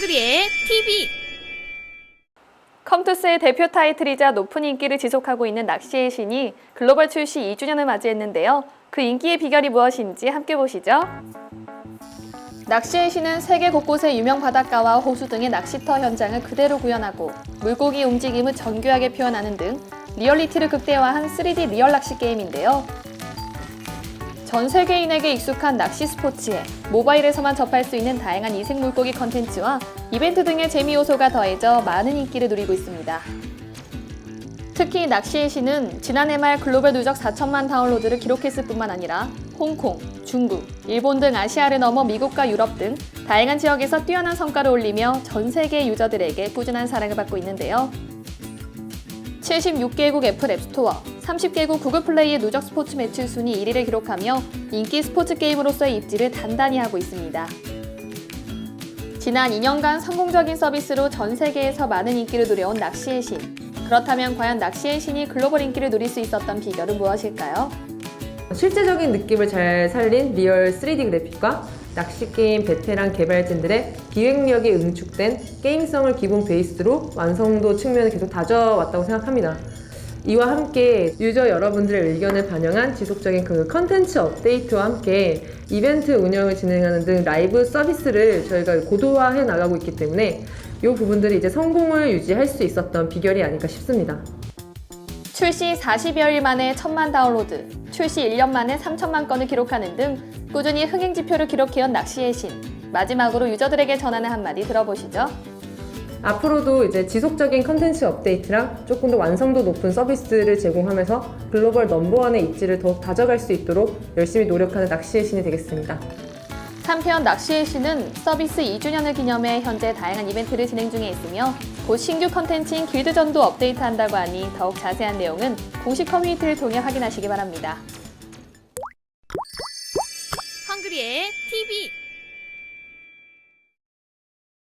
헝그리의 TV 컴투스의 대표 타이틀이자 높은 인기를 지속하고 있는 낚시의 신이 글로벌 출시 2주년을 맞이했는데요. 그 인기의 비결이 무엇인지 함께 보시죠. 낚시의 신은 세계 곳곳의 유명 바닷가와 호수 등의 낚시터 현장을 그대로 구현하고 물고기 움직임을 정교하게 표현하는 등 리얼리티를 극대화한 3D 리얼 낚시 게임인데요. 전 세계인에게 익숙한 낚시 스포츠에 모바일에서만 접할 수 있는 다양한 이색 물고기 컨텐츠와 이벤트 등의 재미 요소가 더해져 많은 인기를 누리고 있습니다. 특히 낚시의 신은 지난해 말 글로벌 누적 4천만 다운로드를 기록했을 뿐만 아니라 홍콩, 중국, 일본 등 아시아를 넘어 미국과 유럽 등 다양한 지역에서 뛰어난 성과를 올리며 전 세계 유저들에게 꾸준한 사랑을 받고 있는데요. 76개국 애플 앱스토어, 30개국 구글 플레이의 누적 스포츠 매출 순위 1위를 기록하며 인기 스포츠 게임으로서의 입지를 단단히 하고 있습니다. 지난 2년간 성공적인 서비스로 전 세계에서 많은 인기를 누려온 낚시의 신. 그렇다면 과연 낚시의 신이 글로벌 인기를 누릴 수 있었던 비결은 무엇일까요? 실제적인 느낌을 잘 살린 리얼 3D 그래픽과 낚시 게임 베테랑 개발진들의 기획력이 응축된 게임성을 기본 베이스로 완성도 측면을 계속 다져왔다고 생각합니다. 이와 함께 유저 여러분들의 의견을 반영한 지속적인 그 컨텐츠 업데이트와 함께 이벤트 운영을 진행하는 등 라이브 서비스를 저희가 고도화해 나가고 있기 때문에 이 부분들이 이제 성공을 유지할 수 있었던 비결이 아닐까 싶습니다. 출시 40여일 만에 1000만 다운로드, 출시 1년 만에 3천만 건을 기록하는 등 꾸준히 흥행 지표를 기록해온 낚시의 신. 마지막으로 유저들에게 전하는 한마디 들어보시죠. 앞으로도 이제 지속적인 컨텐츠 업데이트랑 조금 더 완성도 높은 서비스를 제공하면서 글로벌 넘버원의 입지를 더욱 다져갈 수 있도록 열심히 노력하는 낚시의 신이 되겠습니다. 한편 낚시의 신은 서비스 2주년을 기념해 현재 다양한 이벤트를 진행 중에 있으며 곧 신규 컨텐츠인 길드전도 업데이트한다고 하니 더욱 자세한 내용은 공식 커뮤니티를 통해 확인하시기 바랍니다. 헝그리의 TV